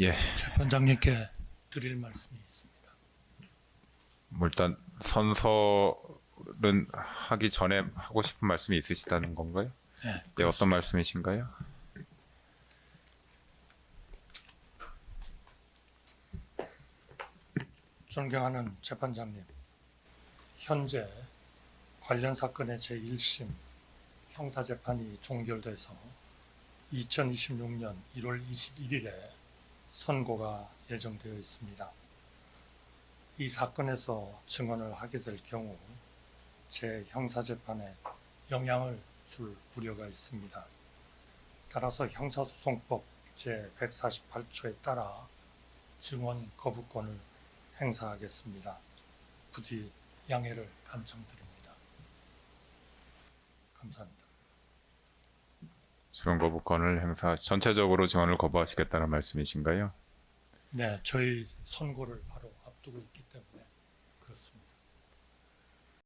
예, 재판장님께 드릴 말씀이 있습니다. 뭐 일단 선서는 하기 전에 하고 싶은 말씀이 있으시다는 건가요? 네, 네, 어떤 말씀이신가요? 존경하는 재판장님, 현재 관련 사건의 제1심 형사재판이 종결돼서 2026년 1월 21일에 선고가 예정되어 있습니다. 이 사건에서 증언을 하게 될 경우 제 형사재판에 영향을 줄 우려가 있습니다. 따라서 형사소송법 제148조에 따라 증언 거부권을 행사하겠습니다. 부디 양해를 간청드립니다. 감사합니다. 증언 거부권을 행사 전체적으로 증언을 거부하시겠다는 말씀이신가요? 네, 저희 선고를 바로 앞두고 있기 때문에 그렇습니다.